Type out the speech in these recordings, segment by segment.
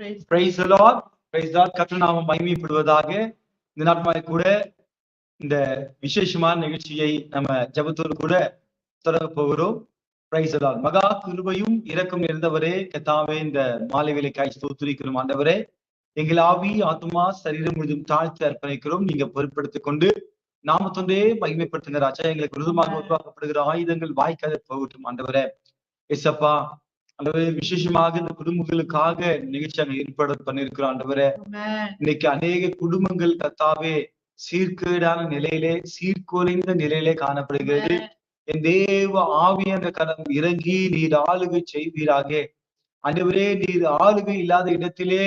Price price நாம மகிமைப்படுவதாக இந்த நாட்கள் கூட இந்த விசேஷமான நிகழ்ச்சியை நம்ம ஜபத்தோடு கூட தொடர போகிறோம். பிரைஸ் மகா கிருபையும் இரக்கம் இருந்தவரே கத்தாவே இந்த மாலை வேலைக்காய் ஸ்தோத்திரிக்கிறோம் ஆண்டவரே. எங்கள் ஆவி ஆத்மா சரீரம் முழுதும் தாழ்த்து அர்ப்பணிக்கிறோம். நீங்க பொருட்படுத்திக் கொண்டு நாம தொண்டே மகிமைப்படுத்துங்க ராஜா. எங்களுக்கு விருதமாக உருவாக்கப்படுகிற ஆயுதங்கள் வாய்க்காத போகட்டும் ஆண்டவரே. எஸ்அப்பா ஆண்டவரே விசேஷமாக இந்த குடும்பங்களுக்காக நிகழ்ச்சி அங்க ஏற்பாடு பண்ணிருக்கிறோம் ஆண்டவரே. இன்னைக்கு அநேக குடும்பங்கள் கத்தாவே சீர்கேடான நிலையிலே சீர்குலைந்த நிலையிலே காணப்படுகிறது. என் தேவ ஆவியான கரம் இறங்கி நீர் ஆளுகை செய்வீராக. ஆண்டவரே நீர் ஆளுகை இல்லாத இடத்திலே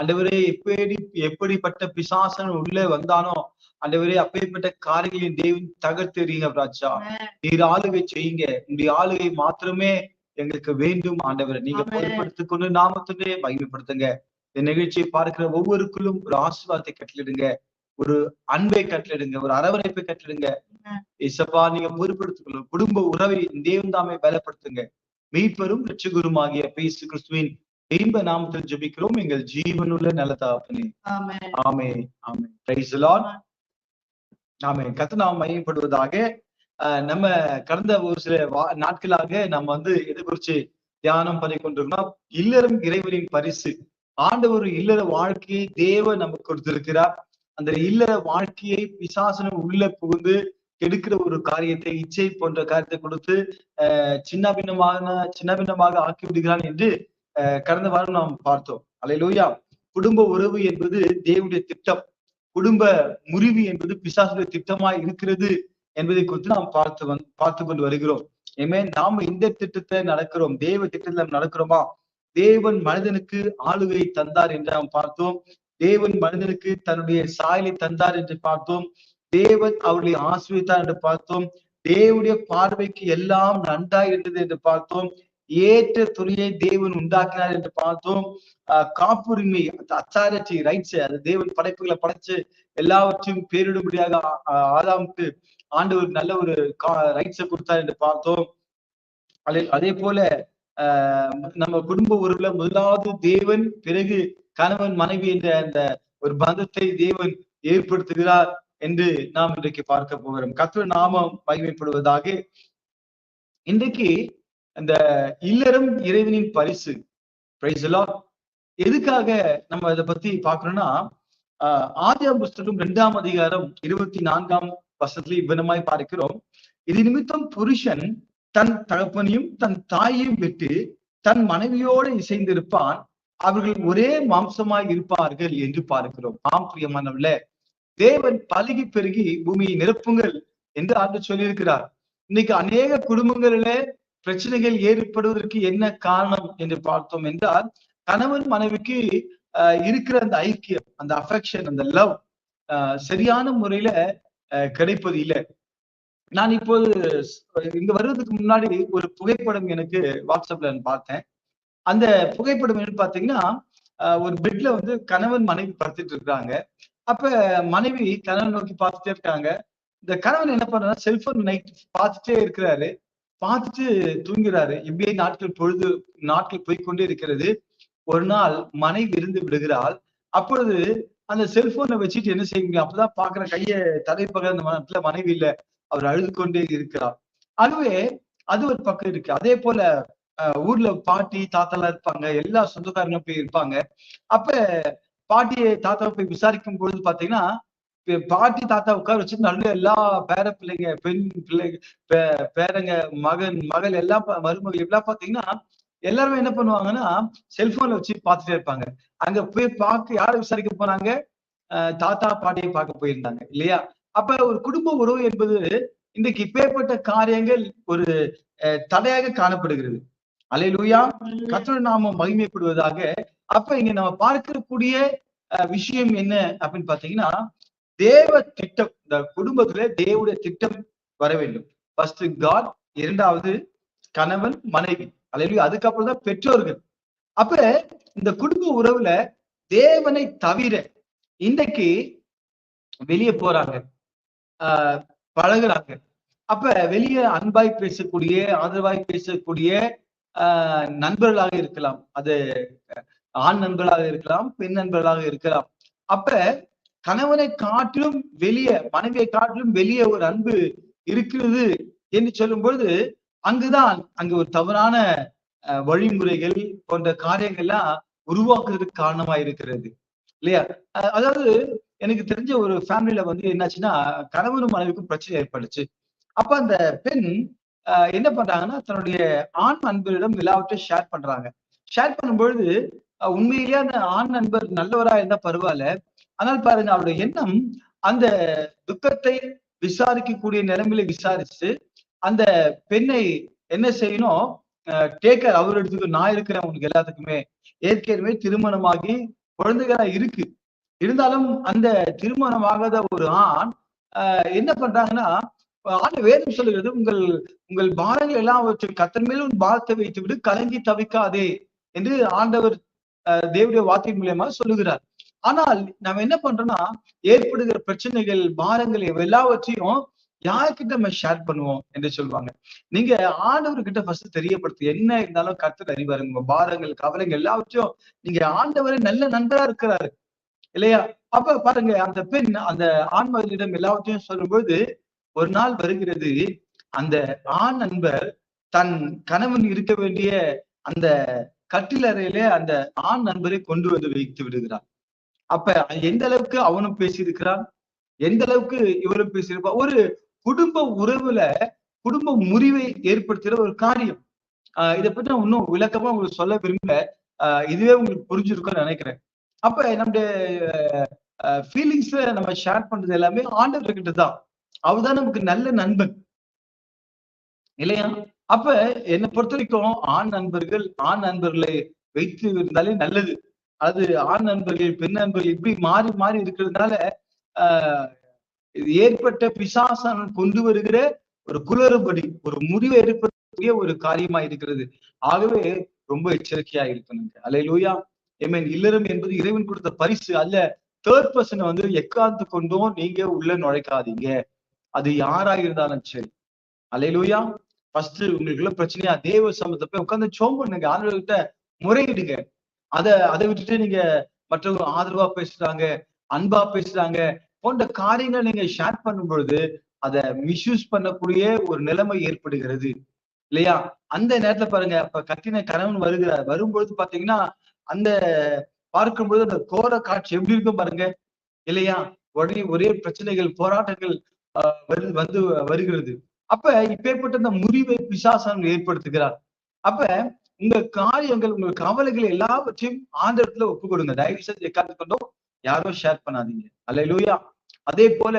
ஆண்டவரே எப்படி எப்படிப்பட்ட பிசாசன் உள்ளே வந்தானோ ஆண்டவரே அப்பேற்பட்ட காரியங்களின் தேவன் தகர்த்தெறிங்க ராஜா. நீர் ஆளுகை செய்யுங்க. உங்களுடைய ஆளுகை மாத்திரமே எங்களுக்கு வேண்டும் ஆண்டவரை. நீங்க ஆமென். பொறுப்படுத்திக் கொண்டு நாமத்திலே மகிமைப்படுத்துங்க. இந்த நிகழ்ச்சியை பார்க்கிற ஒவ்வொருக்குள்ளும் ஒரு ஆசீர்வாதத்தை கட்டளிடுங்க. ஒரு அன்பை கட்டளிடுங்க. ஒரு அரவணைப்பை கட்டளிடுங்க. இசப்பா நீங்க பொறுப்படுத்திக் குடும்ப உறவை தேவன் தாமே பலப்படுத்துங்க. மீட்பெரும் ரட்சகுருமாகிய பேசு கிறிஸ்துவின் இன்ப நாமத்தில் ஜெபிக்கிறோம். எங்கள் ஜீவனுள்ள நல்ல தாப்பனே. ஆமே ஆமே லார்ட் ஆமே கத்து நாம் மையப்படுவதாக நம்ம கடந்த ஒரு சில வா- நாட்களாக நம்ம வந்து எது குறிச்சு தியானம் பண்ணி கொண்டிருந்தோம். இல்லறம் இறைவனின் பரிசு. ஆண்டவர் இல்லற வாழ்க்கையை தேவ நமக்கு கொடுத்திருக்கிறார். அந்த இல்லற வாழ்க்கையை பிசாசனம் உள்ள புகுந்து கெடுக்கிற ஒரு காரியத்தை இச்சை போன்ற காரியத்தை கொடுத்து அஹ், சின்ன பின்னமான சின்ன பின்னமாக ஆக்கி விடுகிறான் என்று அஹ், கடந்த வாரம் நாம் பார்த்தோம். அலையிலூயா. குடும்ப உறவு என்பது தேவனுடைய திட்டம். குடும்ப முறிவு என்பது பிசாசுடைய திட்டமாய் இருக்கிறது. என்பதை குறித்து நாம் பார்த்து வந் பார்த்து கொண்டு வருகிறோம். ஏமே நாம இந்த திட்டத்தை நடக்கிறோம். தேவ திட்டத்துல நடக்கிறோமா? தேவன் மனிதனுக்கு ஆளுகை தந்தார் என்று நாம் பார்த்தோம். தேவன் மனிதனுக்கு தன்னுடைய சாயலை தந்தார் என்று பார்த்தோம். தேவன் அவர்களை ஆசிரியத்தார் என்று பார்த்தோம். தேவனுடைய பார்வைக்கு எல்லாம் நன்றாய் இருந்தது என்று பார்த்தோம். ஏற்ற துறையை தேவன் உண்டாக்கினார் என்று பார்த்தோம். ஆஹ் காப்புரிமை அத்தாரிட்டி ரைட்ஸ் அது தேவன் படைப்புகளை படைச்சு எல்லாவற்றையும் பேரிடும்படியாக ஆதாமுக்கு ஆண்டு ஒரு நல்ல ஒரு ரைட்ஸை கொடுத்தார் என்று பார்த்தோம். அதே அதே போல ஆஹ் நம்ம குடும்ப உறவுல முதலாவது தேவன் பிறகு கணவன் மனைவி என்ற அந்த ஒரு பந்தத்தை தேவன் ஏற்படுத்துகிறார் என்று நாம் இன்றைக்கு பார்க்க போகிறோம். கத்திர நாமம் மகிமைப்படுவதாக. இன்றைக்கு அந்த இல்லறம் இறைவனின் பரிசு. எதுக்காக நம்ம இதை பத்தி பாக்குறோம்னா ஆஹ் ஆதியாம் புஸ்தகம் இரண்டாம் அதிகாரம் இருபத்தி நான்காம் வசனத்துல இவ்விதமாய் பார்க்கிறோம். இது நிமித்தம் புருஷன் தன் தகப்பனையும் தன் தாயையும் விட்டு தன் மனைவியோடு இசைந்திருப்பான். அவர்கள் ஒரே மாம்சமாய் இருப்பார்கள் என்று பார்க்கிறோம். ஆம் பிரியமானவர்கள தேவன் பழுகி பெருகி பூமியை நிரப்புங்கள் என்று ஆண்டு சொல்லியிருக்கிறார். இன்னைக்கு அநேக குடும்பங்களில பிரச்சனைகள் ஏற்படுவதற்கு என்ன காரணம் என்று பார்த்தோம் என்றால் கணவன் மனைவிக்கு ஆஹ் இருக்கிற அந்த ஐக்கியம் அந்த அஃபெக்ஷன் அந்த லவ் சரியான முறையில கிடைப்பது இல்லை. நான் இப்போது இங்க வர்றதுக்கு முன்னாடி ஒரு புகைப்படம் எனக்கு வாட்ஸ்அப்ல பார்த்தேன். அந்த புகைப்படம் என்ன பாத்தீங்கன்னா ஆஹ் ஒரு பெட்ல வந்து கணவன் மனைவி படுத்துட்டு இருக்காங்க அப்ப மனைவி கணவன் நோக்கி பார்த்துட்டே இருக்காங்க. இந்த கணவன் என்ன பண்றாரு செல்போன் நைட் பார்த்துட்டே இருக்கிறாரு. பார்த்துட்டு தூங்குறாரு. இப்படியே நாட்கள் பொழுது நாட்கள் போய்க்கொண்டே இருக்கிறது. ஒரு நாள் மனைவி இருந்து விடுகிறாள். அப்பொழுது அந்த செல்போனை வச்சுட்டு என்ன செய்ய முடியும் அப்பதான் பாக்குற கைய தலைப்பக அந்த மனத்துல மனைவி இல்ல. அவர் அழுது கொண்டே இருக்கிறார். அதுவே அது ஒரு பக்கம் இருக்கு. அதே போல அஹ், ஊர்ல பாட்டி தாத்தா எல்லாம் இருப்பாங்க. எல்லா சொந்தக்காரங்களும் போய் இருப்பாங்க. அப்ப பாட்டியை தாத்தாவை போய் விசாரிக்கும் பொழுது பாத்தீங்கன்னா பாட்டி தாத்தா உட்கார வச்சு நல்ல எல்லா பேர பிள்ளைங்க பெண் பிள்ளைங்க பே- பேரங்க மகன் மகள் எல்லா மருமகள் எல்லாம் பாத்தீங்கன்னா எல்லாருமே என்ன பண்ணுவாங்கன்னா செல்போன்ல வச்சு பார்த்துட்டே இருப்பாங்க. அங்க போய் பார்க்க யாரை விசாரிக்க போனாங்க? அஹ் தாத்தா பாட்டியை பார்க்க போயிருந்தாங்க இல்லையா? அப்ப ஒரு குடும்ப உறவு என்பது இன்றைக்கு இப்பேற்பட்ட காரியங்கள் ஒரு அஹ், தடையாக காணப்படுகிறது. அலையிலூயா. கத்தோட நாம மகிமைப்படுவதாக. அப்ப இங்க நம்ம பார்க்கக்கூடிய அஹ், விஷயம் என்ன அப்படின்னு பாத்தீங்கன்னா தேவ திட்டம் இந்த குடும்பத்துல தேவனுடைய திட்டம் வர வேண்டும். ஃபர்ஸ்ட் காட் இரண்டாவது கணவன் மனைவி. அலையிலூயா அதுக்கப்புறம் தான் பெற்றோர்கள். அப்ப இந்த குடும்ப உறவுல தேவனை தவிர இன்றைக்கு வெளியே போறாங்க. ஆஹ் பழகுறாங்க. அப்ப வெளியே அன்பாய் பேசக்கூடிய ஆதரவாய் பேசக்கூடிய ஆஹ் நண்பர்களாக இருக்கலாம். அது ஆண் நண்பர்களாக இருக்கலாம் பெண் நண்பர்களாக இருக்கலாம். அப்ப கணவனை காட்டிலும் வெளியே மனைவியை காட்டிலும் வெளியே ஒரு அன்பு இருக்கிறது என்று சொல்லும் பொழுது அங்குதான் அங்கு ஒரு தவறான வழிமுறைகள் போன்ற காரியங்கள்லாம் உருவாக்குறதுக்கு காரணமா இருக்கிறது இல்லையா அதாவது எனக்கு தெரிஞ்ச ஒரு ஃபேமிலியில வந்து என்னாச்சுன்னா கணவனும் மனைவிக்கும் பிரச்சனை ஏற்பட்டுச்சு. அப்ப அந்த பெண் என்ன பண்றாங்கன்னா தன்னுடைய ஆண் நண்பரிடம் எல்லாவற்றையும் ஷேர் பண்றாங்க. ஷேர் பண்ணும்பொழுது உண்மையிலேயே அந்த ஆண் நண்பர் நல்லவரா இருந்தா பரவாயில்ல ஆனால் பாருங்க அவருடைய எண்ணம் அந்த துக்கத்தை விசாரிக்கக்கூடிய நிலைமையில விசாரிச்சு அந்த பெண்ணை என்ன செய்யணும்? டேக்கர் அவர் எடுத்துக்கு நான் இருக்கிறேன் உனக்கு எல்லாத்துக்குமே. ஏற்கனவே திருமணமாகி குழந்தைகளா இருக்கு. இருந்தாலும் அந்த திருமணமாகாத ஒரு ஆண் என்ன பண்றாங்கன்னா ஆண்டு வேதம் சொல்லுகிறது உங்கள் உங்கள் பாரங்கள் எல்லாம் கத்தன் மேலும் பாரத்தை வைத்து விடு கலங்கி தவிக்காதே என்று ஆண்டவர் தேவடைய வார்த்தை மூலியமா சொல்லுகிறார். ஆனால் நம்ம என்ன பண்றோம்னா ஏற்படுகிற பிரச்சனைகள் பாரங்கள் எல்லாவற்றையும் யார்கிட்ட நம்ம ஷேர் பண்ணுவோம் என்று சொல்லுவாங்க நீங்க ஆண்டவர்கிட்ட ஃபர்ஸ்ட் தெரியப்படுத்து என்ன இருந்தாலும் கருத்து அறிவாரு உங்க பாரங்கள் கவலைகள் எல்லாவற்றையும் நீங்க ஆண்டவரை நல்ல நண்பரா இருக்கிறாரு. இல்லையா? அப்ப பாருங்க அந்த பெண் அந்த ஆண்மகளிடம் எல்லாவற்றையும் சொல்லும்போது ஒரு நாள் வருகிறது. அந்த ஆண் நண்பர் தன் கணவன் இருக்க வேண்டிய அந்த கட்டிலறையிலே அந்த ஆண் நண்பரை கொண்டு வந்து வைத்து விடுகிறார். அப்ப எந்த அளவுக்கு அவனும் பேசியிருக்கிறான்? எந்த அளவுக்கு இவரும் பேசியிருப்பா? ஒரு குடும்ப உறவுல குடும்ப முறிவை ஏற்படுத்துகிற ஒரு காரியம். ஆஹ் இதை பற்றி நான் இன்னும் விளக்கமா உங்களுக்கு சொல்ல விரும்பல. ஆஹ் இதுவே உங்களுக்கு புரிஞ்சிருக்கும்னு நினைக்கிறேன். அப்ப நம்முடைய ஃபீலிங்ஸ் நம்ம ஷேர் பண்றது எல்லாமே ஆண்டவர்கிட்ட தான். அவர்தான் நமக்கு நல்ல நண்பன். இல்லையா? அப்ப என்னை பொறுத்த வரைக்கும் ஆண் நண்பர்கள் ஆண் நண்பர்களை வைத்து இருந்தாலே நல்லது. அது ஆண் நண்பர்கள் பெண் நண்பர்கள் இப்படி மாறி மாறி இருக்கிறதுனால ஆஹ் ஏற்பட்ட பிசாசன் கொண்டு வருகிற ஒரு குளறுபடி ஒரு முடிவை ஏற்படக்கூடிய ஒரு காரியமா இருக்கிறது. ஆகவே ரொம்ப எச்சரிக்கையா இருக்கணுங்க. அலை லூயா எமன் இல்லறம் என்பது இறைவன் கொடுத்த பரிசு அல்ல. தேர்ட் பர்சனை வந்து எக்காந்து கொண்டும் நீங்க உள்ள நுழைக்காதீங்க. அது யாரா இருந்தாலும் சரி. அலையிலூயா. ஃபர்ஸ்ட் உங்களுக்குள்ள பிரச்சனையா தேவ சமத்தை போய் உட்காந்து சோம் பண்ணுங்க. ஆண்டவர்கிட்ட முறையிடுங்க. அத அதை விட்டுட்டு நீங்க மற்றவங்க ஆதரவா பேசுறாங்க அன்பா பேசுறாங்க போன்ற காரியங்களை நீங்க ஷேர் பண்ணும் பொழுது அதை மிஸ்யூஸ் பண்ணக்கூடிய ஒரு நிலைமை ஏற்படுகிறது. இல்லையா? அந்த நேரத்துல பாருங்க அப்ப கத்தின கணவன் வருகிறார் வரும்பொழுது பாத்தீங்கன்னா அந்த பார்க்கும்பொழுது அந்த கோர காட்சி எப்படி இருக்கும் பாருங்க? இல்லையா? உடனே ஒரே பிரச்சனைகள் போராட்டங்கள் வந்து வருகிறது. அப்ப இப்பேற்பட்ட அந்த முறிவை பிசாசனம் ஏற்படுத்துகிறார். அப்ப உங்க காரியங்கள் உங்க கவலைகள் எல்லாவற்றையும் ஆந்திரத்துல ஒப்பு கொடுங்க தயவு செஞ்சு கொண்டோம்? யாரும் ஷேர் பண்ணாதீங்க. அல்ல லூயா அதே போல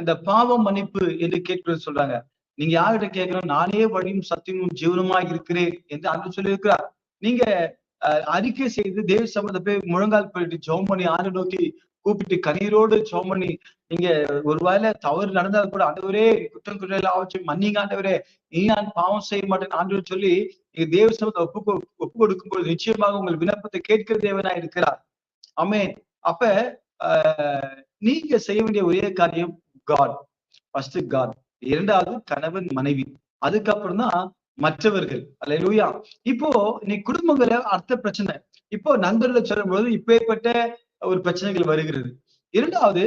இந்த பாவம் மன்னிப்பு என்று கேட்கிறது சொல்றாங்க. நீங்க யார்கிட்ட கேட்கணும்? நானே வழியும் சத்தியமும் ஜீவனமா இருக்கிறேன் என்று அன்று சொல்லியிருக்கிறார். நீங்க அறிக்கை செய்து தேவ சம்பந்த போய் முழங்கால் போயிட்டு ஜோம் பண்ணி ஆண்டு நோக்கி கூப்பிட்டு கண்ணீரோடு சோம் பண்ணி நீங்க ஒரு வேலை தவறு நடந்தால் கூட ஆண்டவரே குற்றம் குற்றம் ஆச்சு மன்னிங்க ஆண்டவரே நீ நான் பாவம் செய்ய மாட்டேன் ஆண்டு சொல்லி நீங்க தேவ சமத்தை ஒப்பு ஒப்பு கொடுக்கும் போது நிச்சயமாக உங்கள் விண்ணப்பத்தை கேட்கிற தேவனா இருக்கிறார். ஆமே அப்ப நீங்க செய்ய வேண்டிய ஒரே காரியம் காட் ஃபர்ஸ்ட் காட் இரண்டாவது கணவன் மனைவி. அதுக்கப்புறம் தான் மற்றவர்கள். அல்ல இப்போ நீ குடும்பங்கள அடுத்த பிரச்சனை. இப்போ நண்பர்களை சொல்லும் போது இப்பேற்பட்ட ஒரு பிரச்சனைகள் வருகிறது. இரண்டாவது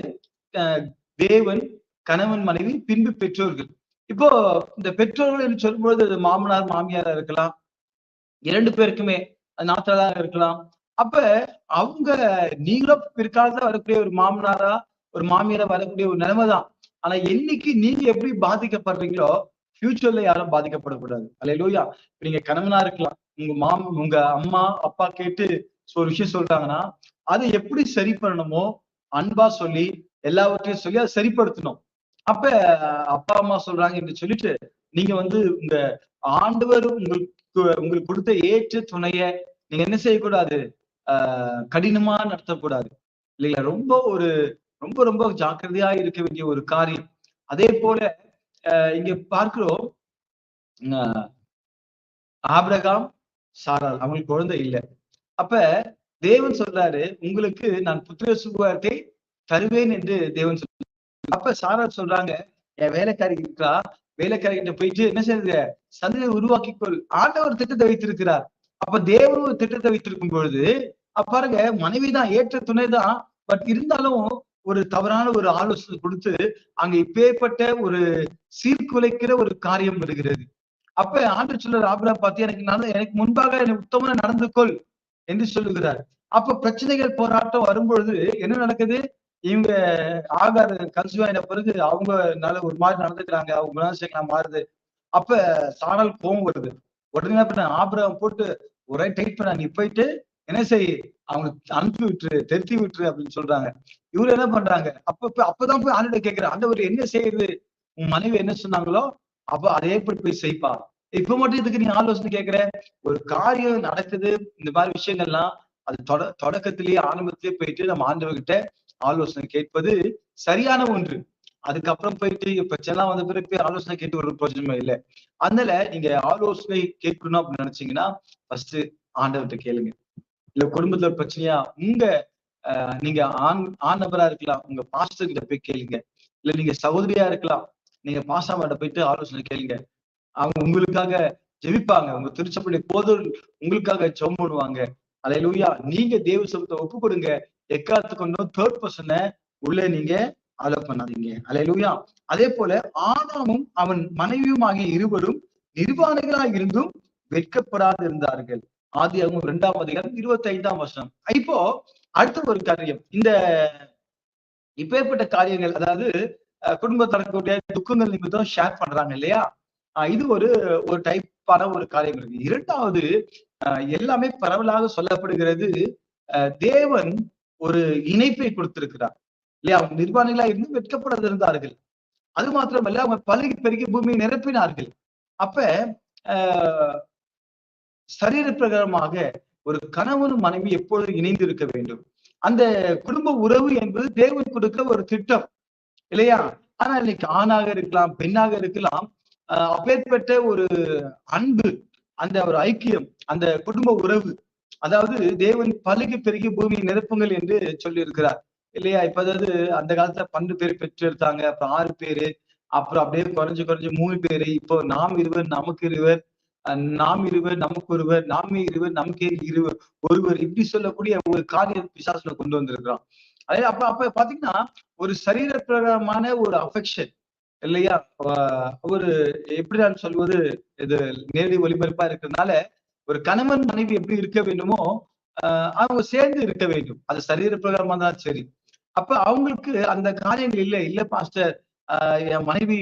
தேவன் கணவன் மனைவி பின்பு பெற்றோர்கள். இப்போ இந்த பெற்றோர்கள் என்று சொல்லும்போது மாமனார் மாமியாரா இருக்கலாம். இரண்டு பேருக்குமே நாத்தலாக இருக்கலாம். அப்ப அவங்க நீங்களும் பிற்காலத்துல வரக்கூடிய ஒரு மாமனாரா ஒரு மாமியாரா வரக்கூடிய ஒரு நிலைமை தான். ஆனா என்னைக்கு நீங்க எப்படி பாதிக்கப்படுறீங்களோ ஃபியூச்சர்ல யாரும் பாதிக்கப்படக்கூடாது. அல்ல லூயா நீங்க கணவனா இருக்கலாம். உங்க மாம் உங்க அம்மா அப்பா கேட்டு ஒரு விஷயம் சொல்றாங்கன்னா அதை எப்படி சரி பண்ணணுமோ அன்பா சொல்லி எல்லாவற்றையும் சொல்லி அதை சரிப்படுத்தணும். அப்ப அப்பா அம்மா சொல்றாங்க என்று சொல்லிட்டு நீங்க வந்து உங்க ஆண்டவர் உங்களுக்கு உங்களுக்கு கொடுத்த ஏற்ற துணைய நீங்க என்ன செய்யக்கூடாது? ஆஹ் கடினமா நடத்தக்கூடாது. இல்லைங்களா? ரொம்ப ஒரு ரொம்ப ரொம்ப ஜாக்கிரதையா இருக்க வேண்டிய ஒரு காரியம். அதே போல இங்க பார்க்கிறோம் ஆபிரகாம் சாரால் அவங்களுக்கு குழந்தை இல்லை. அப்ப தேவன் சொல்றாரு உங்களுக்கு நான் புத்திர சுகத்தை தருவேன் என்று தேவன் சொல்ற அப்ப சாரா சொல்றாங்க என் வேலைக்காரி இருக்கா? வேலைக்காரிகிட்ட போயிட்டு என்ன செய்யுங்க சந்தையை உருவாக்கிக்கொள். ஆண்டவர் திட்டத்தை வைத்திருக்கிறார். அப்ப தேவன் ஒரு திட்டத்தை வைத்திருக்கும் பொழுது அப்ப பாருங்க மனைவிதான் ஏற்ற துணைதான் பட் இருந்தாலும் ஒரு தவறான ஒரு ஆலோசனை கொடுத்து அங்க இப்பேற்பட்ட ஒரு சீர்குலைக்கிற ஒரு காரியம் வருகிறது. அப்ப ஆண்டு சொல்ற ஆபிரா பார்த்து எனக்கு நல்ல எனக்கு முன்பாக எனக்கு உத்தமன நடந்து கொள் என்று சொல்லுகிறார். அப்ப பிரச்சனைகள் போராட்டம் வரும்பொழுது என்ன நடக்குது? இவங்க ஆகார் கன்சியூ பிறகு அவங்க நல்ல ஒரு மாதிரி நடந்துக்கிறாங்க அவங்க குணாதிசயங்களா மாறுது. அப்ப சாணல் கோவம் வருது. உடனே என்ன பண்ண போட்டு ஒரே டைட் பண்ண நீ போயிட்டு என்ன செய்? அவங்க அனுப்பி விட்டுரு திருத்தி விட்டுரு அப்படின்னு சொல்றாங்க. இவரு என்ன பண்றாங்க? அப்ப அப்பதான் போய் ஆண்டு அந்த ஆண்டவர் என்ன செய்யுது? உன் மனைவி என்ன சொன்னாங்களோ அப்ப அதே போய் போய் செய்ப்பா. இப்ப மட்டும் இதுக்கு நீ ஆலோசனை கேட்கிற ஒரு காரியம் நடக்குது இந்த மாதிரி விஷயங்கள்லாம் அது தொட தொடக்கத்திலேயே ஆரம்பத்திலேயே போயிட்டு நம்ம ஆண்டவர்கிட்ட ஆலோசனை கேட்பது சரியான ஒன்று. அதுக்கப்புறம் போயிட்டு பிரச்சனை வந்த பிறகு போய் ஆலோசனை கேட்டு ஒரு பிரச்சனை இல்லை. அதனால நீங்க ஆலோசனை கேட்கணும் அப்படின்னு நினைச்சீங்கன்னா ஃபர்ஸ்ட் ஆண்டவர்கிட்ட கேளுங்க. இல்ல குடும்பத்துல பிரச்சனையா உங்க ஆஹ் நீங்க ஆண் ஆண் நபரா இருக்கலாம் உங்க பாஸ்டர் கிட்ட போய் கேளுங்க. இல்ல நீங்க சகோதரியா இருக்கலாம் நீங்க பாசாமாட்ட போயிட்டு ஆலோசனை கேளுங்க. அவங்க உங்களுக்காக ஜெபிப்பாங்க. உங்க திருச்சப்பள்ளி போதும் உங்களுக்காக ஜெபம் பண்ணுவாங்க லூயா நீங்க தேவ சமத்தை ஒப்பு கொடுங்க எக்காத்து கொண்டும் தேர்ட் பர்சனை உள்ள நீங்க அலோ பண்ணாதீங்க. அலை லூயா அதே போல ஆணவமும் அவன் மனைவியும் ஆகிய இருவரும் நிர்வாணிகளாக இருந்தும் வெட்கப்படாது இருந்தார்கள் ஆதி அவங்க இரண்டாம் அதிகாரம் இருபத்தி ஐந்தாம் வருஷம் இப்போ அடுத்த ஒரு காரியம். இந்த இப்பேற்பட்ட காரியங்கள் அதாவது குடும்பத்தனக்கூடிய துக்கங்கள் நிமித்தம் ஷேர் பண்றாங்க இல்லையா? இது ஒரு ஒரு டைப்பான ஒரு காரியம் இருக்கு. இரண்டாவது எல்லாமே பரவலாக சொல்லப்படுகிறது தேவன் ஒரு இணைப்பை கொடுத்திருக்கிறார். இல்லையா? அவங்க நிர்வாணிகளா இருந்து வெட்கப்படாது இருந்தார்கள் அது மாத்திரமல்ல அவங்க பழகி பெருகி பூமியை நிரப்பினார்கள். அப்ப சரீர பிரகாரமாக ஒரு கணவன் மனைவி எப்பொழுதும் இணைந்து இருக்க வேண்டும். அந்த குடும்ப உறவு என்பது தேவன் கொடுக்க ஒரு திட்டம். இல்லையா? ஆனா இன்னைக்கு ஆணாக இருக்கலாம் பெண்ணாக இருக்கலாம் அப்பேற்பட்ட ஒரு அன்பு அந்த ஒரு ஐக்கியம் அந்த குடும்ப உறவு அதாவது தேவன் பழுகி பெருகி பூமியை நிரப்புங்கள் என்று சொல்லி இருக்கிறார் இல்லையா? இப்ப அதாவது அந்த காலத்துல பன்னெண்டு பேர் பெற்று எடுத்தாங்க அப்புறம் ஆறு பேரு அப்புறம் அப்படியே குறைஞ்சு குறைஞ்சு மூணு பேரு. இப்போ நாம் இருவர் நமக்கு இருவர் நாம் இருவர் நமக்கு ஒருவர் நாமே இருவர் நமக்கே இருவர் ஒருவர் இப்படி சொல்லக்கூடிய ஒரு காரிய பிசாசுல கொண்டு வந்திருக்கிறோம் அதே அப்ப அப்ப பாத்தீங்கன்னா ஒரு சரீர பிரகாரமான ஒரு அஃபெக்ஷன் இல்லையா? ஒரு எப்படி நான் சொல்வது? இது நேரடி ஒளிபரப்பா இருக்கிறதுனால ஒரு கணவன் மனைவி எப்படி இருக்க வேண்டுமோ ஆஹ் அவங்க சேர்ந்து இருக்க வேண்டும். அது சரீர பிரகாரமா தான் சரி. அப்ப அவங்களுக்கு அந்த காரியங்கள் இல்லை. இல்ல பாஸ்டர் ஆஹ் என் மனைவி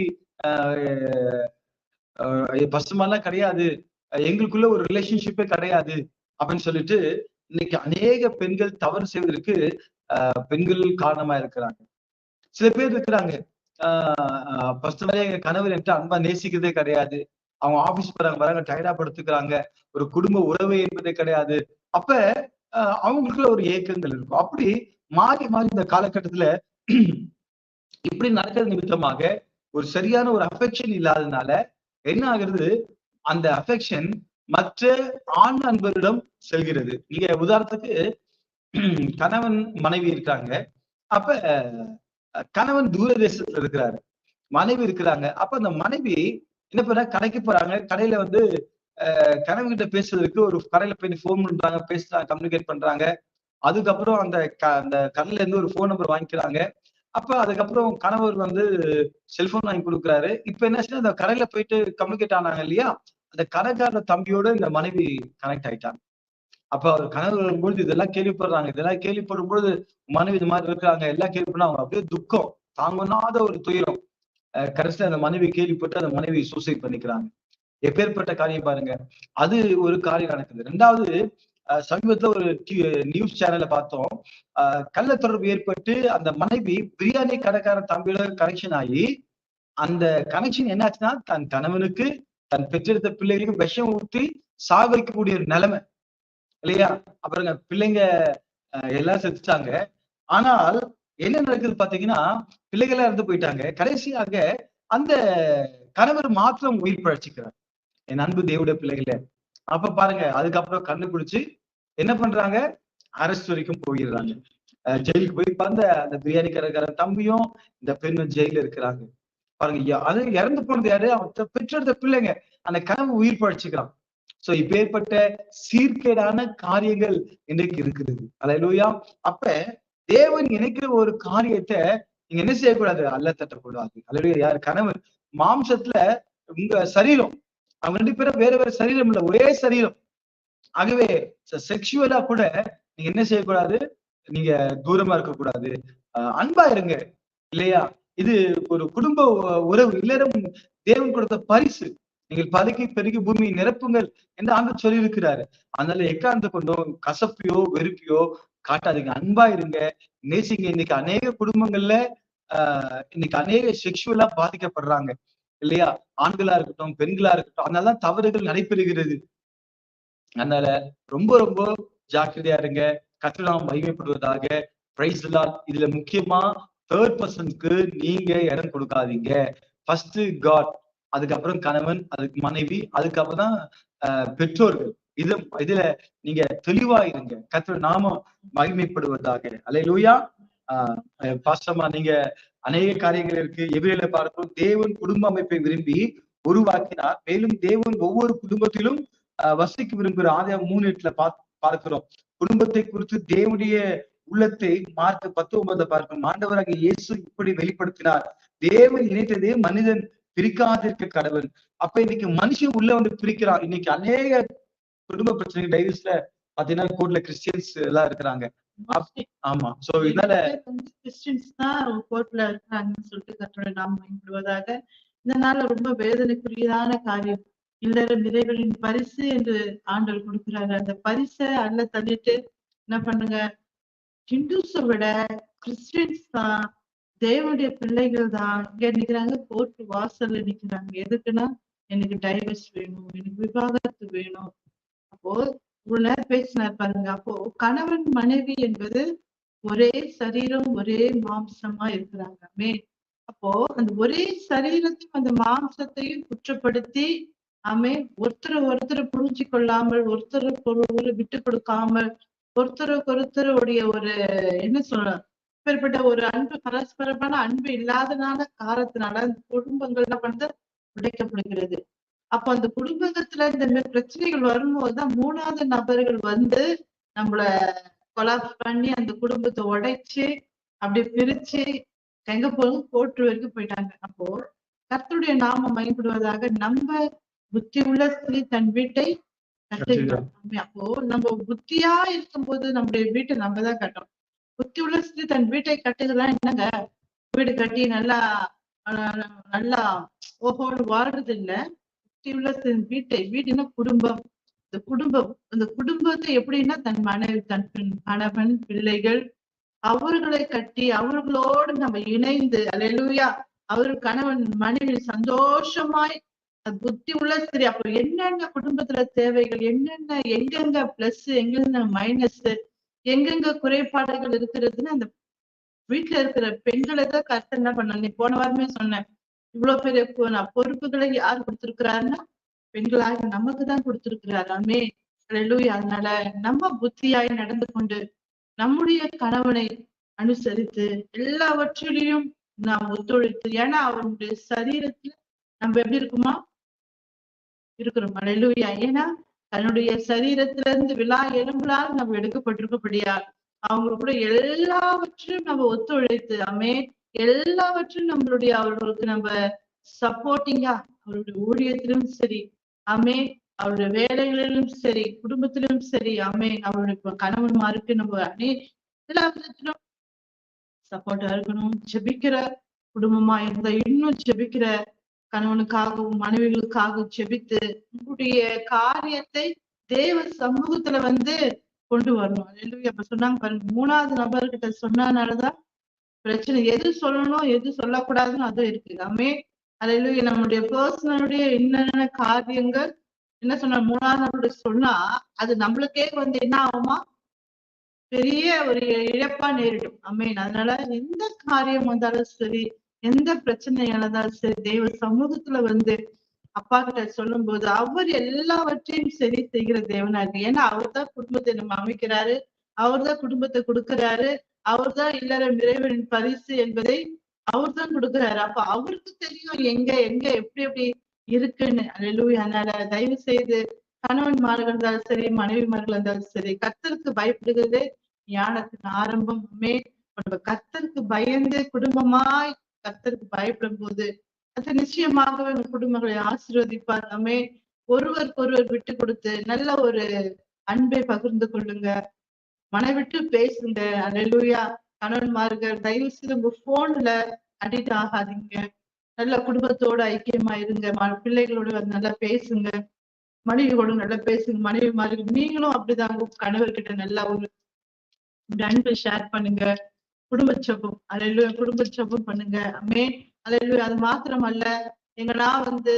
பசுமெல்லாம் கிடையாது. எங்களுக்குள்ள ஒரு ரிலேஷன்ஷிப்பே கிடையாது. அப்படின்னு சொல்லிட்டு இன்னைக்கு அநேக பெண்கள் தவறு செய்வதற்கு ஆஹ் பெண்கள் காரணமா இருக்கிறாங்க. சில பேர் இருக்கிறாங்க. ஆஹ் ஃபர்ஸ்ட் வரை எங்க கணவர் என்று அன்பா நேசிக்கிறதே கிடையாது. அவங்க ஆபீஸ் போறாங்க வராங்க டயர்டா படுத்துக்கிறாங்க. ஒரு குடும்ப உறவு என்பதே கிடையாது. அப்ப அவங்களுக்குள்ள ஒரு ஏக்கங்கள் இருக்கும். அப்படி மாறி மாறி இந்த காலகட்டத்துல இப்படி நடக்கிற நிமித்தமாக ஒரு சரியான ஒரு அஃபெக்ஷன் இல்லாததுனால என்ன ஆகுறது? அந்த அஃபெக்ஷன் மற்ற ஆண் நண்பரிடம் செல்கிறது. நீங்க உதாரணத்துக்கு கணவன் மனைவி இருக்காங்க. அப்ப கணவன் தூர தேசத்துல இருக்கிறாரு. மனைவி இருக்கிறாங்க. அப்ப அந்த மனைவி என்ன பண்ண கடைக்கு போறாங்க. கடையில வந்து கணவன் கிட்ட பேசுறதுக்கு ஒரு கடையில போய் ஃபோன் பண்றாங்க பேசுறாங்க கம்யூனிகேட் பண்றாங்க. அதுக்கப்புறம் அந்த அந்த கடையில இருந்து ஒரு ஃபோன் நம்பர் வாங்கிக்கிறாங்க. அப்ப அதுக்கப்புறம் கணவர் வந்து செல்போன் வாங்கி கொடுக்குறாரு. இப்ப என்ன அந்த கடையில போயிட்டு கம்யூனிகேட் ஆனாங்க இல்லையா? அந்த கடைக்கார தம்பியோட இந்த மனைவி கனெக்ட் ஆயிட்டாங்க. அப்ப அவர் கணவர் வரும்பொழுது இதெல்லாம் கேள்விப்படுறாங்க. இதெல்லாம் கேள்விப்படும் பொழுது மனைவி இது மாதிரி இருக்கிறாங்க. எல்லாம் கேள்விப்படும் அவங்க அப்படியே துக்கம் தாங்கனாத ஒரு துயரம். கடைசியில அந்த மனைவி கேள்விப்பட்டு அந்த மனைவி சூசைட் பண்ணிக்கிறாங்க. எப்பேற்பட்ட காரியம் பாருங்க. அது ஒரு காரியம் நடக்குது. ரெண்டாவது சமீபத்துல ஒரு நியூஸ் சேனல்ல பார்த்தோம். கள்ள தொடர்பு ஏற்பட்டு அந்த மனைவி பிரியாணி கடைக்கார தம்பியோட கனெக்ஷன் ஆகி அந்த கனெக்ஷன் என்னாச்சுன்னா தன் கணவனுக்கு தன் பெற்றெடுத்த பிள்ளைகளுக்கு விஷம் ஊற்றி சாகரிக்கக்கூடிய ஒரு நிலைமை. இல்லையா? அப்புறங்க பிள்ளைங்க எல்லாம் செத்துட்டாங்க. ஆனால் என்ன நடக்குது பாத்தீங்கன்னா பிள்ளைகளா இருந்து போயிட்டாங்க. கடைசியாக அந்த கணவர் மாத்திரம் உயிர் பழச்சிக்கிறார். என் அன்பு தேவடைய பிள்ளைகள. அப்ப பாருங்க அதுக்கப்புறம் கண்டுபிடிச்சு என்ன பண்றாங்க? அரெஸ்ட் வரைக்கும் போயிடுறாங்க. ஜெயிலுக்கு போய் அந்த அந்த பிரியாணி கடைக்கார தம்பியும் இந்த பெண்ணும் ஜெயில இருக்கிறாங்க. பாருங்க அது இறந்து போனது யாரு? அவன் பெற்றெடுத்த பிள்ளைங்க. அந்த கனவு உயிர் பழச்சிக்கிறான். சோ இப்பேற்பட்ட சீர்கேடான காரியங்கள் இன்றைக்கு இருக்கிறது. அலையிலூயா. அப்ப தேவன் நினைக்கிற ஒரு காரியத்தை நீங்க என்ன செய்யக்கூடாது? அல்ல தட்டக்கூடாது. அலையிலூயா. யார்? கணவன். மாம்சத்துல உங்க சரீரம். அவங்க ரெண்டு பேரும் வேற வேற சரீரம் இல்ல. ஒரே சரீரம். ஆகவே செக்ஷுவலா கூட நீங்க என்ன செய்யக்கூடாது? நீங்க தூரமா இருக்கக்கூடாது. அஹ் அன்பா இருங்க. இல்லையா? இது ஒரு குடும்ப உறவு. இல்லறம் தேவன் கொடுத்த பரிசு. நீங்கள் பதுக்கி பெருகி பூமியை நிரப்புங்கள் என்று ஆண்டு சொல்லியிருக்கிறாரு. அதனால எக்காந்த கொண்டோ கசப்பையோ வெறுப்பையோ காட்டாதீங்க. அன்பா இருங்க. நேசிங்க. இன்னைக்கு அநேக குடும்பங்கள்ல ஆஹ் இன்னைக்கு அநேக செக்ஷுவலா பாதிக்கப்படுறாங்க. இல்லையா? ஆண்களா இருக்கட்டும் பெண்களா இருக்கட்டும் அதனாலதான் தவறுகள் நடைபெறுகிறது. அதனால ரொம்ப ரொம்ப ஜாக்கிரதையா இருங்க. கத்திரம் மகிமைப்படுவதாக பிரைஸ் இதுல முக்கியமா தேர்ட் பர்சனுக்கு நீங்க இடம் கொடுக்காதீங்க. ஃபர்ஸ்ட் காட் அதுக்கப்புறம் கணவன் அதுக்கு மனைவி அதுக்கப்புறம் தான் பெற்றோர்கள். இது இதுல நீங்க தெளிவா இருங்க. கத்திர நாமம் மகிமைப்படுவதாக. அலையிலூயா ஆஹ் பாஸ்டமா நீங்க அநேக காரியங்கள் இருக்கு. எவ்வளவு பார்க்கிறோம் தேவன் குடும்ப அமைப்பை விரும்பி உருவாக்கினார். மேலும் தேவன் ஒவ்வொரு குடும்பத்திலும் வசிக்க விரும்புகிற ஆதாயம் மூணு எட்டுல பா பார்க்கிறோம். குடும்பத்தை குறித்து தேவனுடைய உள்ளத்தை மார்க் பத்தொன்பதுல பார்க்கிறோம். ஆண்டவராக இயேசு இப்படி வெளிப்படுத்தினார். தேவன் இணைத்ததே மனிதன் பிரிக்காதிருக்க கடவுள். அப்ப இன்னைக்கு மனுஷன் உள்ள வந்து பிரிக்கிறான். இன்னைக்கு அநேக குடும்ப பிரச்சனை டைவர்ஸ்ல பாத்தீங்கன்னா கோர்ட்ல கிறிஸ்டியன்ஸ் எல்லாம் இருக்கிறாங்க. ஆமா. சோ இதனால கிறிஸ்டின்ஸ் தான் கோர்ட்ல இருக்கிறாங்கன்னு சொல்லிட்டு கத்தோட நாம் பயன்படுவதாக. இந்த நாள்ல ரொம்ப வேதனைக்குரியதான காரியம். இல்லற நிறைகளின் பரிசு என்று ஆண்டவர் கொடுக்கிறாரு. அந்த பரிசை அல்ல தள்ளிட்டு என்ன பண்ணுங்க? ஹிந்துஸை விட கிறிஸ்டியன்ஸ் தான் தேவனுடைய பிள்ளைகள் தான். இங்க நிக்கிறாங்க கோர்ட் வாசல்ல நிக்கிறாங்க. எதுக்குன்னா எனக்கு டைவர்ஸ் வேணும் எனக்கு விவாகரத்து வேணும். அப்போ இவ்வளவு நேரம் பேசினார் பாருங்க. அப்போ கணவன் மனைவி என்பது ஒரே சரீரம் ஒரே மாம்சமா இருக்கிறாங்க. மே அப்போ அந்த ஒரே சரீரத்தையும் அந்த மாம்சத்தையும் குற்றப்படுத்தி ஆமே ஒருத்தரை ஒருத்தர் புரிஞ்சு கொள்ளாமல் ஒருத்தருக்கு ஒரு விட்டு கொடுக்காமல் ஒருத்தருக்கு ஒருத்தருடைய ஒரு என்ன சொல்ற இப்பேற்பட்ட ஒரு அன்பு பரஸ்பரமான அன்பு இல்லாதனால காரணத்தினால அந்த குடும்பங்கள் என்ன பண்ணுது? உடைக்கப்படுகிறது. அப்போ அந்த குடும்பத்துல இந்த மாதிரி பிரச்சனைகள் வரும்போதுதான் மூணாவது நபர்கள் வந்து நம்மள கொலாப்ஸ் பண்ணி அந்த குடும்பத்தை உடைச்சு அப்படியே பிரிச்சு எங்க போதும் கோர்ட்டு வரைக்கும் போயிட்டாங்க. அப்போ கர்த்தருடைய நாம மயப்படுவதாக நம்ம புத்தி உள்ள ஸ்திரீ தன் வீட்டை அப்போ நம்ம புத்தியா இருக்கும்போது நம்முடைய வீட்டை நம்ம தான் கட்டணும். புத்தி உள்ள ஸ்திரீ தன் வீட்டை கட்டுகிறதா என்னங்க? வீடு கட்டி நல்லா அஹ், நல்லா ஓஹோடு வாழ்றது இல்ல புத்தி உள்ள தன் வீட்டை வீடுனா குடும்பம்? இந்த குடும்பம் அந்த குடும்பத்தை எப்படின்னா தன் மனைவி தன் கணவன் பிள்ளைகள் அவர்களை கட்டி அவர்களோடு நம்ம இணைந்து அல்லேலூயா அவர் கணவன் மனைவி சந்தோஷமாய் புத்தி உள்ள சரி அப்ப என்னென்ன குடும்பத்துல தேவைகள் என்னென்ன எங்கெங்க பிளஸ் எங்கெங்க மைனஸ் எங்கெங்க குறைபாடுகள் இருக்கிறதுன்னு அந்த வீட்டுல இருக்கிற பெண்களை தான் கருத்து என்ன பண்ணணும்? நீ போன வாரமே சொன்னேன் இவ்வளவு பெரிய பொறுப்புகளை யார் கொடுத்திருக்கிறாருன்னா பெண்களாக நமக்கு தான் கொடுத்திருக்கிறார். ஆமே அதனால நம்ம புத்தியாய் நடந்து கொண்டு நம்முடைய கணவனை அனுசரித்து எல்லாவற்றிலையும் நாம் ஒத்துழைத்து ஏன்னா அவனுடைய சரீரத்துல நம்ம எப்படி இருக்குமா? இருக்கிறோம். அலையிலுயா ஏன்னா தன்னுடைய சரீரத்துல இருந்து விழா எலும்புலால் நம்ம எடுக்கப்பட்டிருக்கப்படியா அவங்க கூட எல்லாவற்றையும் நம்ம ஒத்துழைத்து அமே எல்லாவற்றையும் நம்மளுடைய அவர்களுக்கு நம்ம சப்போர்ட்டிங்கா அவருடைய ஊழியத்திலும் சரி அமே அவருடைய வேலைகளிலும் சரி குடும்பத்திலும் சரி அமே அவருடைய கணவன்மாருக்கு நம்ம அணி எல்லா விதத்திலும் சப்போர்ட்டா இருக்கணும் ஜெபிக்கிற குடும்பமா இருந்தா இன்னும் ஜெபிக்கிற கணவனுக்காகவும் மனைவிகளுக்காகவும் செபித்து உங்களுடைய காரியத்தை தேவ சமூகத்துல வந்து கொண்டு வரணும். அல்லேலூயா அப்ப சொன்னாங்க பாருங்க மூணாவது நபர்கிட்ட சொன்னதுனாலதான் பிரச்சனை. எது சொல்லணும் எது சொல்லக்கூடாதுன்னு அதுவும் இருக்கு. எல்லாமே அல்லேலூயா நம்முடைய பர்சனலுடைய என்னென்ன காரியங்கள் என்ன சொன்ன மூணாவது நபர்கிட்ட சொன்னா அது நம்மளுக்கே வந்து என்ன ஆகுமா? பெரிய ஒரு இழப்பா நேரிடும். அமேன் அதனால எந்த காரியம் வந்தாலும் சரி எந்த பிரச்சனையானதாலும் சரி தெய்வ சமூகத்துல வந்து அப்பா கிட்ட சொல்லும் போது அவர் எல்லாவற்றையும் சரி செய்கிற தேவனா இருக்கு. ஏன்னா அவர் தான் குடும்பத்தை நம்ம அமைக்கிறாரு அவர் தான் குடும்பத்தை கொடுக்கிறாரு அவர் தான் இல்லற இறைவனின் பரிசு என்பதை அவர் தான் கொடுக்கிறாரு. அப்ப அவருக்கு தெரியும் எங்க எங்க எப்படி எப்படி இருக்குன்னு. அல்லேலூயா அதனால தயவு செய்து கணவன்மார்கள் இருந்தாலும் சரி மனைவிமார்கள் இருந்தாலும் சரி கத்தருக்கு பயப்படுகிறது. ஞானத்தின் ஆரம்பமே நம்ம பயந்து குடும்பமாய் கர்த்தருக்கு பயப்படும் போது அது நிச்சயமாகவே உங்க குடும்பங்களை ஆசீர்வதிப்பார். அமே ஒருவருக்கு ஒருவர் விட்டு கொடுத்து நல்ல ஒரு அன்பை பகிர்ந்து கொள்ளுங்க. மனைவிட்டு பேசுங்க. அல்லேலூயா கணவன்மார்கள் தயவு செய்து உங்க போன்ல அடிக்ட் ஆகாதீங்க. நல்ல குடும்பத்தோட ஐக்கியமா இருங்க ம- பிள்ளைகளோட நல்லா பேசுங்க. மனைவியோட நல்லா பேசுங்க. மனைவி மாதிரி நீங்களும் அப்படிதான். உங்க கணவர்கிட்ட நல்லா ஒரு அன்பை ஷேர் பண்ணுங்க. குடும்ப ஜெபம் அலையில குடும்ப ஜெபம் பண்ணுங்க. அம்மே அலையில அது மாத்திரம் அல்ல எங்கனா வந்து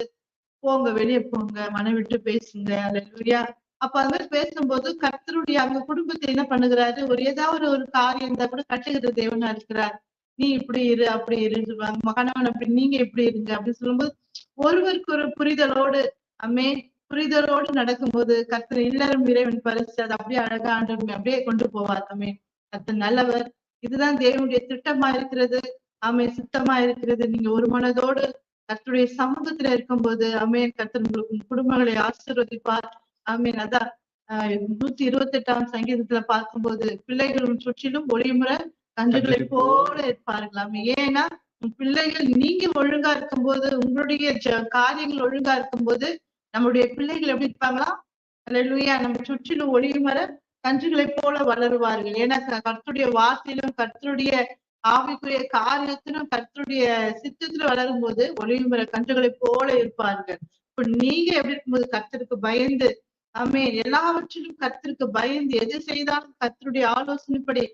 போங்க வெளியே போங்க மனை விட்டு பேசுங்க அலையிலுயா. அப்ப அது மாதிரி பேசும்போது கர்த்தருடைய அவங்க குடும்பத்தை என்ன பண்ணுகிறாரு? ஒரு ஏதாவது ஒரு காரியம் இருந்தா கூட கட்டுகிற தேவனா இருக்கிறார். நீ இப்படி இரு அப்படி இருவாங்க சொல்லுவாங்க. கணவன் அப்படி நீங்க இப்படி இருங்க அப்படின்னு சொல்லும்போது ஒருவருக்கு ஒரு புரிதலோடு அம்மே புரிதலோடு நடக்கும்போது கர்த்தர் எல்லாரும் இறைவன் பரிசு அது அப்படியே அழகா ஆண்டவன் அப்படியே கொண்டு போவார். அம்மே கர்த்தர் நல்லவர். இதுதான் தேவனுடைய திட்டமா இருக்கிறது. ஆமே சுத்தமா இருக்கிறது. நீங்க ஒரு மனதோடு கர்த்தருடைய சமூகத்துல இருக்கும்போது அமேன் கர்த்தர் உங்களுக்கு உங்க குடும்பங்களை ஆசீர்வதிப்பார். ஆமீன். அதான் நூத்தி இருபத்தி எட்டாம் சங்கீதத்துல பார்க்கும்போது பிள்ளைகளும் சுற்றிலும் ஒளிமுறை கன்றுகளை போல இருப்பார்களாமே ஏன்னா உன் பிள்ளைகள் நீங்க ஒழுங்கா இருக்கும்போது உங்களுடைய காரியங்கள் ஒழுங்கா இருக்கும்போது நம்முடைய பிள்ளைகள் எப்படி இருப்பாங்களா? நம்ம சுற்றிலும் ஒளிமர கன்றுகளைப் போல வளருவார்கள். ஏன்னா க- கர்த்தருடைய வார்த்தையிலும் கர்த்தருடைய ஆவிக்குரிய காரியத்திலும் கர்த்தருடைய சித்தத்திலும் வளரும் போது ஒளிமர கன்றுகளைப் போல இருப்பார்கள். இப்ப நீங்க எப்படி இருக்கும்போது கர்த்தருக்கு பயந்து ஆமே எல்லாவற்றிலும் கர்த்தருக்கு பயந்து எது செய்தாலும் கர்த்தருடைய ஆலோசனைப்படி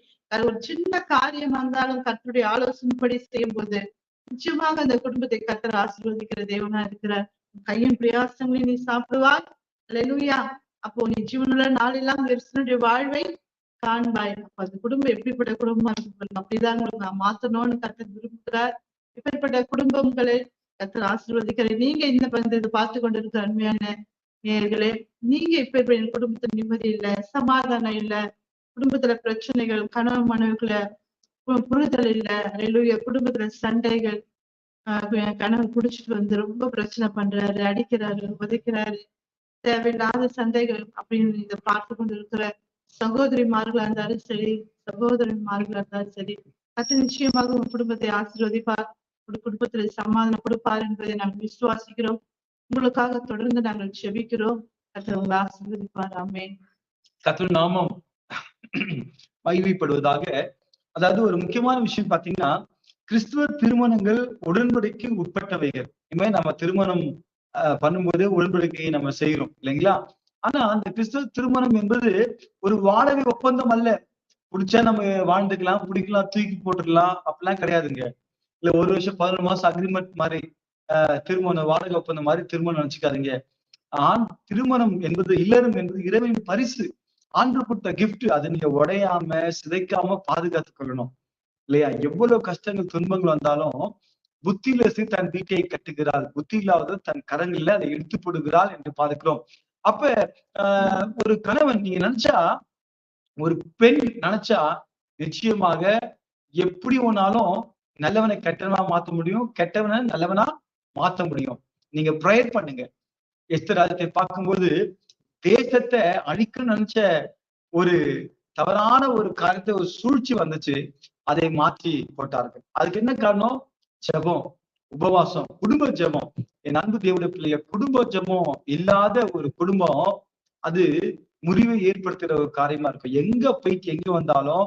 ஒரு சின்ன காரியமா இருந்தாலும் கர்த்தருடைய ஆலோசனைப்படி செய்யும் போது நிச்சயமாக அந்த குடும்பத்தை கர்த்தர் ஆசீர்வதிக்கிற தேவனா இருக்கிறார். கையின் பிரயாசங்களை நீ சாப்பிடுவார் அல்லேலூயா அப்போ நீ ஜீவனுள்ள நாளெல்லாம் கிறிஸ்தனுடைய வாழ்வை காண்பாய். அப்ப அந்த குடும்பம் எப்படிப்பட்ட குடும்பமா இருக்கும் அப்படிதான் உங்களுக்கு நான் மாத்தணும்னு கர்த்தர் விரும்புகிறார். இப்படிப்பட்ட குடும்பங்களை கத்தர் ஆசீர்வதிக்கிறேன் நீங்க இந்த இதை பார்த்து கொண்டிருக்கிற அருமையான நேர்களே நீங்க இப்ப இப்ப என் குடும்பத்துல நிம்மதி இல்ல சமாதானம் இல்ல குடும்பத்துல பிரச்சனைகள் கணவன் மனைவிக்குள்ள புரிதல் இல்ல அல்லேலூயா குடும்பத்துல சண்டைகள் கணவன் குடிச்சிட்டு வந்து ரொம்ப பிரச்சனை பண்றாரு அடிக்கிறாரு உதைக்கிறாரு. தேவையில்லாத சந்தைகள் அப்படின்னு நீங்க பார்த்து கொண்டு இருக்கிற சகோதரிமார்களா இருந்தாலும் சரி சகோதரிமார்களா இருந்தாலும் சரி கத்து நிச்சயமாக உங்க குடும்பத்தை ஆசீர்வதிப்பார். உங்க குடும்பத்துல சமாதானம் கொடுப்பார் என்பதை நாங்கள் விசுவாசிக்கிறோம். உங்களுக்காக தொடர்ந்து நாங்கள் செபிக்கிறோம். கர்த்தர் உங்களை ஆசீர்வதிப்பார். ஆமே கத்து நாமம் மகிமைப்படுவதாக. அதாவது ஒரு முக்கியமான விஷயம் பாத்தீங்கன்னா கிறிஸ்துவ திருமணங்கள் உடன்படிக்கை உட்பட்டவைகள். இனிமே நம்ம திருமணம் பண்ணும்போது உடன்படிக்கையை நம்ம செய்யறோம் இல்லைங்களா? ஆனா அந்த கிறிஸ்துவ திருமணம் என்பது ஒரு வாடகை ஒப்பந்தம் அல்ல. பிடிச்சா நம்ம வாழ்ந்துக்கலாம் பிடிக்கலாம் தூக்கி போட்டுடலாம் அப்படிலாம் கிடையாதுங்க. இல்ல ஒரு வருஷம் பதினொரு மாசம் அக்ரிமெண்ட் மாதிரி ஆஹ், திருமணம் வாடகை ஒப்பந்தம் மாதிரி திருமணம் நினைச்சுக்காதீங்க. ஆண் திருமணம் என்பது இல்லறம் என்பது இறைவன் பரிசு. ஆண்டு கொடுத்த கிஃப்ட் அதை நீங்க உடையாம சிதைக்காம பாதுகாத்துக் கொள்ளணும். இல்லையா? எவ்வளவு கஷ்டங்கள் துன்பங்கள் வந்தாலும் புத்தியிலசி தன் வீட்டை கட்டுகிறாள். புத்தி இல்லாத தன் கரங்களில் அதை எடுத்து போடுகிறாள் என்று பார்க்கிறோம். அப்ப ஒரு கணவன் நீங்க நினைச்சா ஒரு பெண் நினைச்சா நிச்சயமாக எப்படி ஒன்னாலும் நல்லவனை கெட்டவனா மாத்த முடியும் கெட்டவனை நல்லவனா மாத்த முடியும். நீங்க ப்ரேயர் பண்ணுங்க. எஸ்தராஜத்தை பார்க்கும்போது தேசத்தை அழிக்க நினைச்ச ஒரு தவறான ஒரு காரியத்தை ஒரு சூழ்ச்சி வந்துச்சு. அதை மாற்றி போட்டார்கள். அதுக்கு என்ன காரணம்? ஜெபம் உபவாசம் குடும்ப ஜெபம். என் அன்பு தேவனுடைய பிள்ளைய குடும்ப ஜெபம் இல்லாத ஒரு குடும்பம் அது முறிவை ஏற்படுத்துற ஒரு காரியமா இருக்கும். எங்க போயிட்டு எங்க வந்தாலும்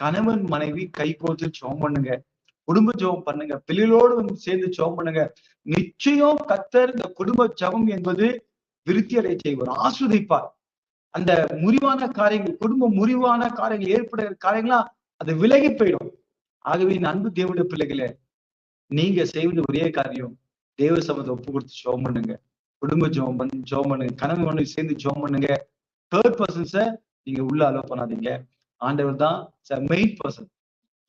கணவன் மனைவி கை கோர்த்து ஜோம் பண்ணுங்க. குடும்ப ஜெபம் பண்ணுங்க. பிள்ளைகளோடு வந்து சேர்ந்து ஜோம் பண்ணுங்க. நிச்சயம் கத்தர் இந்த குடும்ப ஜெபம் என்பது விருத்தி அடை செய்வார் ஆஸ்வதிப்பார். அந்த முறிவான காரியங்கள் குடும்ப முறிவான காரியங்கள் ஏற்படுகிற காரியங்களா அது விலகி போயிடும். ஆகவே இந்த அன்பு தேவடைய பிள்ளைகளை நீங்க செய்வது ஒரே காரியம். தேவ சமத்தை ஒப்பு கொடுத்து ஜோம் பண்ணுங்க. குடும்ப ஜோம் பண்ணி ஜோம் பண்ணுங்க. கணவன் மனைவி சேர்ந்து ஜோம் பண்ணுங்க. தேர்ட் பர்சன்ஸ நீங்க உள்ள அலோவ் பண்ணாதீங்க. ஆண்டவர் தான் மெயின் பர்சன்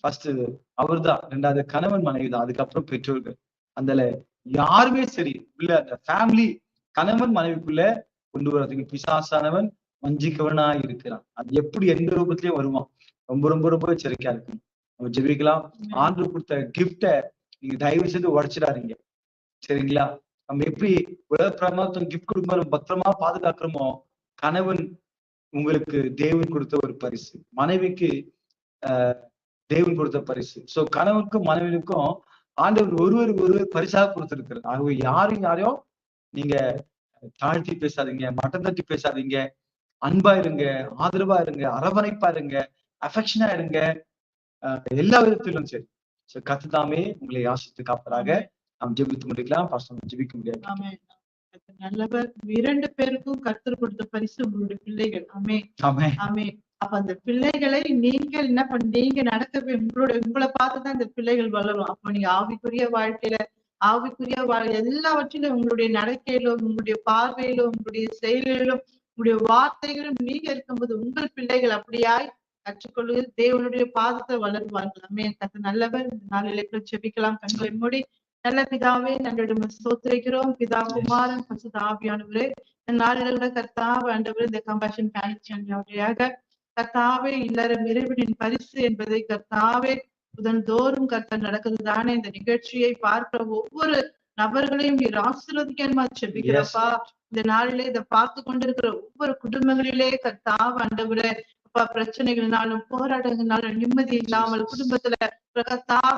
ஃபர்ஸ்ட் அவர் தான். ரெண்டாவது கணவன் மனைவி தான். அதுக்கப்புறம் பெற்றோர்கள். அந்த யாருமே சரி உள்ள அந்த ஃபேமிலி கணவன் மனைவிக்குள்ள கொண்டு வர்றதுக்கு பிசாசானவன் வஞ்சிக்கவனா இருக்கிறான். அது எப்படி எந்த ரூபத்திலயும் வருவான். ரொம்ப ரொம்ப ரொம்ப எச்சரிக்கையா இருக்கும் நம்ம ஜெபிக்கலாம். ஆண்டு கொடுத்த கிஃப்ட நீங்க தயவு செய்து உடைச்சிடாதீங்க. சரிங்களா? நம்ம எப்படி உலகப்பிரமா கிஃப்ட் கொடுக்கும்போது பத்திரமா பாதுகாக்கிறோமோ கணவன் உங்களுக்கு தேவன் கொடுத்த ஒரு பரிசு மனைவிக்கு ஆஹ் தேவன் கொடுத்த பரிசு. சோ கணவனுக்கும் மனைவிக்கும் ஆண்டவர் ஒருவர் ஒருவர் பரிசாக கொடுத்திருக்கிறது ஆகவே யாரும் யாரையும் நீங்க தாழ்த்தி பேசாதீங்க மட்டம் தட்டி பேசாதீங்க. அன்பா இருங்க ஆதரவா இருங்க அரவணைப்பா இருங்க அஃபெக்ஷனா இருங்க. எல்லா விதத்திலும் சரி. சோ கத்துதாமே உங்களை யாசித்து காப்பதாக நாம் ஜெபித்து முடிக்கலாம். பாஸ்டர் ஜெபிக்க முடியாது. நல்லவர் இரண்டு பேருக்கும் கர்த்தர் கொடுத்த பரிசு உங்களுடைய பிள்ளைகள். ஆமே ஆமே ஆமே அப்ப அந்த பிள்ளைகளை நீங்கள் என்ன பண்ண நீங்க நடக்கவே உங்களோட உங்களை பார்த்துதான் இந்த பிள்ளைகள் வளரும். அப்ப நீங்க ஆவிக்குரிய வாழ்க்கையில ஆவிக்குரிய வாழ் எல்லாவற்றிலும் உங்களுடைய நடக்கையிலும் உங்களுடைய பார்வையிலும் உங்களுடைய செயலிலும் உங்களுடைய வார்த்தைகளும் நீங்க இருக்கும்போது உங்கள் பிள்ளைகள் அப்படியாய் கற்றுக்கொள்வது தேவனுடைய பாதத்தை வளருவார்கள். அமே கத்த நல்லவர். இந்த நாளிலே செபிக்கலாம் கண்களை மூடி நல்ல பிதாவே நன்றிடம் ஸ்தோத்திரிக்கிறோம். பிதா குமாரன் பசுத ஆவியானவரே இந்த நாளில கூட கர்த்தாவ ஆண்டவர் இந்த கம்பேஷன் வழியாக கர்த்தாவே இல்லறம் இறைவனின் பரிசு என்பதை கர்த்தாவே புதன்தோறும் கர்த்தர் நடக்குது தானே இந்த நிகழ்ச்சியை பார்க்கிற ஒவ்வொரு நபர்களையும் நீர் ஆசீர்வதிக்கணுமா? செபிக்கிறப்பா இந்த நாளிலே இதை பார்த்து கொண்டிருக்கிற ஒவ்வொரு குடும்பங்களிலே கர்த்தாவ ஆண்டவரே பிரச்சனைகள்னாலும் போராட்டங்கள்னாலும் நிம்மதி இல்லாமல் குடும்பத்துல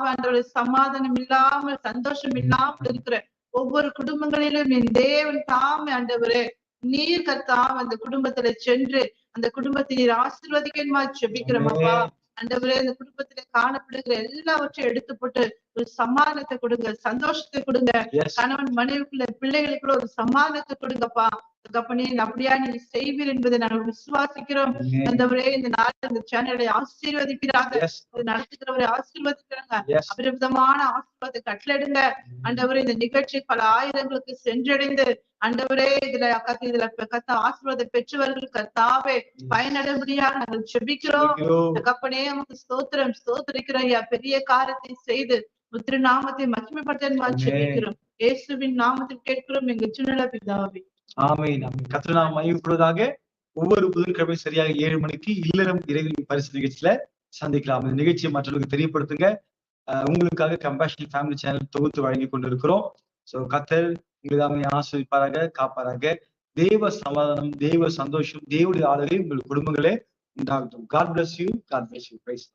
ஆண்டவரே சமாதானம் இல்லாமல் சந்தோஷம் இல்லாமல் இருக்கிற ஒவ்வொரு குடும்பங்களிலும் என் தேவன் தாமே ஆண்டவரே. நீர் கர்த்தாவ அந்த குடும்பத்துல சென்று அந்த குடும்பத்தை நீர் ஆசீர்வதிக்கணுமா? செபிக்கிறோமப்பா ஆண்டவரே அந்த குடும்பத்துல காணப்படுகிற எல்லாவற்றையும் எடுத்து போட்டு ஒரு சமாதானத்தை கொடுங்க சந்தோஷத்தை கொடுங்க. கணவன் மனைவிக்குள்ள பிள்ளைகளுக்குள்ள ஒரு சமாதானத்தை கொடுங்கப்பா. தகப்பனே அப்படியா நீ செய்வீர் என்பதை நாங்கள் விசுவாசிக்கிறோம். ஆண்டவரே இந்த நாள் இந்த சேனலை ஆசீர்வதிக்கிறாங்க நடத்துகிறவரை ஆசீர்வதிக்கிறாங்க. அபரிமிதமான ஆசீர்வாதத்தை கட்டளையிடுங்க. ஆண்டவரே இந்த நிகழ்ச்சி பல ஆயிரங்களுக்கு சென்றடைந்து ஆண்டவரே இதுல கத்து இதுல கத்த ஆசீர்வாதம் பெற்றவர்கள் கத்தாவே பயனடைபடியாக நாங்கள் செபிக்கிறோம். தகப்பனே நமக்கு ஸ்தோத்திரம் ஸ்தோத்திரிக்கிறோம். ஐயா பெரிய காரியத்தை செய்து முத்திரு நாமத்தை மகிமைப்படுத்த ஆமென். செபிக்கிறோம் இயேசுவின் நாமத்தில் கேட்கிறோம் எங்க சின்ன பிதாவே. ஆமை நாம் கத்திர நாம் மையப்படுவதாக ஒவ்வொரு புதன்கிழமை சரியாக ஏழு மணிக்கு இல்லறம் இறைவன் பரிசு நிகழ்ச்சியில சந்திக்கலாம். இந்த நிகழ்ச்சியை மற்றவர்களுக்கு தெரியப்படுத்துங்க. உங்களுக்காக கம்பேஷன் ஃபேமிலி சேனல் தொகுத்து வழங்கி கொண்டிருக்கிறோம். சோ கத்தர் உங்களை ஆசிரிப்பாராக காப்பாராக. தேவ சமாதானம் தேவ சந்தோஷம் தேவடைய ஆளுகை உங்கள் குடும்பங்களே உண்டாகட்டும். God bless you God bless you praise